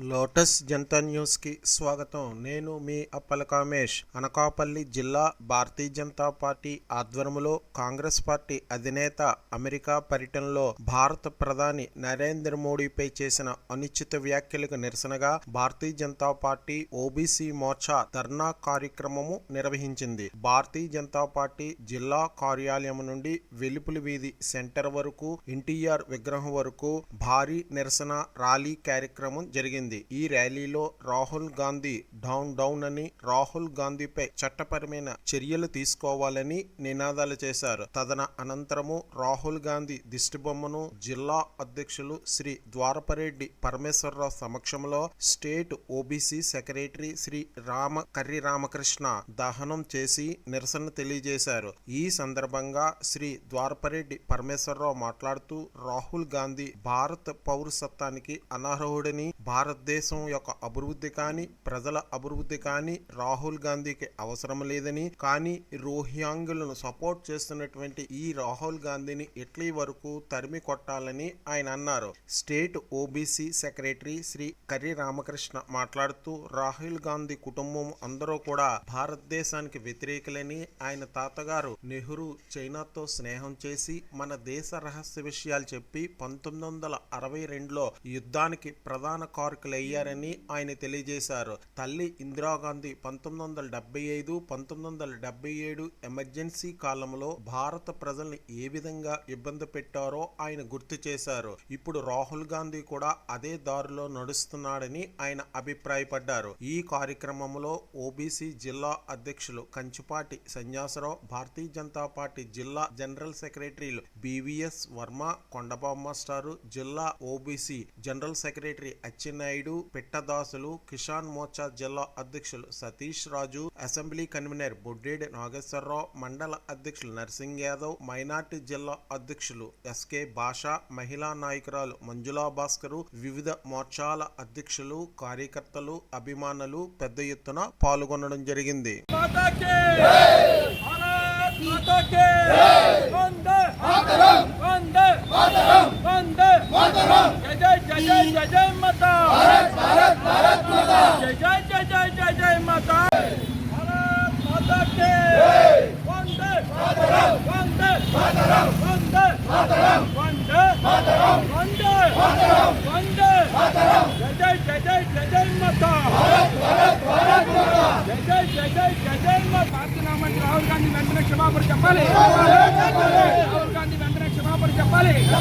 Lotus Janata న్యూస్కి స్వాగతం. నేను మీ అప్పల కామేష్. అనకాపల్లి జిల్లా భారతీయ జనతా పార్టీ ఆధ్వర్యంలో కాంగ్రెస్ పార్టీ అధినేత అమెరికా పర్యటనలో భారత ప్రధాని నరేంద్ర మోడీపై చేసిన అనుచిత వ్యాఖ్యలకు నిరసనగా భారతీయ జనతా పార్టీ ఓబీసీ మోర్చా ధర్నా కార్యక్రమము నిర్వహించింది. భారతీయ జనతా పార్టీ జిల్లా కార్యాలయం నుండి వెలుపుల వీధి సెంటర్ వరకు ఎన్టీఆర్ విగ్రహం వరకు భారీ నిరసన ర్యాలీ కార్యక్రమం జరిగింది. ఈ ర్యాలీలో రాహుల్ గాంధీ డౌన్ డౌన్ అని రాహుల్ గాంధీపై చట్టపరమైన చర్యలు తీసుకోవాలని నినాదాలు చేశారు. తదన అనంతరము రాహుల్ గాంధీ దిష్టిబొమ్మను జిల్లా అధ్యక్షులు శ్రీ ద్వారపరెడ్డి పరమేశ్వరరావు సమక్షంలో state OBC secretary Shri Rama Karri Ramakrishna దహనం చేసి నిరసన తెలియజేశారు. ఈ సందర్భంగా శ్రీ ద్వారపరెడ్డి పరమేశ్వరరావు మాట్లాడుతూ రాహుల్ గాంధీ భారత పౌరసత్వానికి అనర్హుడని భారతదేశం యొక్క అభివృద్ధి కానీ ప్రజల అభివృద్ధి కానీ రాహుల్ గాంధీకి అవసరం లేదని కానీ రోహింగ్యులను సపోర్ట్ చేస్తున్నటువంటి ఈ రాహుల్ గాంధీని ఇట్లీ వరకు తరిమి కొట్టాలని ఆయన అన్నారు. State OBC secretary Shri Karri Ramakrishna మాట్లాడుతూ రాహుల్ గాంధీ కుటుంబం అందరూ కూడా భారతదేశానికి వ్యతిరేకులని ఆయన తాతగారు నెహ్రూ చైనాతో స్నేహం చేసి మన దేశ రహస్య విషయాలు చెప్పి పంతొమ్మిది వందల అరవై రెండులో యుద్ధానికి ప్రధాన అయ్యారని ఆయన తెలియజేశారు. తల్లి ఇందిరాగాంధీ పంతొమ్మిది వందల డెబ్బై ఐదు పంతొమ్మిది వందల డెబ్బై ఏడు ఎమర్జెన్సీ కాలంలో భారత ప్రజల్ని ఏ విధంగా ఇబ్బంది పెట్టారో ఆయన గుర్తు చేశారు. ఇప్పుడు రాహుల్ గాంధీ కూడా అదే దారిలో నడుస్తున్నాడని ఆయన అభిప్రాయపడ్డారు. ఈ కార్యక్రమంలో ఓబీసీ జిల్లా అధ్యక్షులు కంచుపాటి సన్యాసరావు భారతీయ జనతా పార్టీ జిల్లా జనరల్ సెక్రటరీలు బివిఎస్ వర్మ కొండబాబు మాస్టారు జిల్లా OBC general secretary Naidu Pittadasulu Kisan Morcha జిల్లా అధ్యక్షులు సతీష్ రాజు అసెంబ్లీ కన్వీనర్ బొడ్డేడి నాగేశ్వరరావు మండల అధ్యక్షులు నర్సింగ్ యాదవ్ మైనార్టీ జిల్లా అధ్యక్షులు ఎస్కే భాష మహిళా నాయకురాలు మంజులా భాస్కరు వివిధ మోర్చాల అధ్యక్షులు కార్యకర్తలు అభిమానులు పెద్ద ఎత్తున పాల్గొనడం జరిగింది. మాతా జై జై జై జై జై జై! మా పార్టీ నామంటే రాహుల్ గాంధీ వెంటనే క్షమాపణ చెప్పాలి. రాహుల్ గాంధీ చెప్పాలి.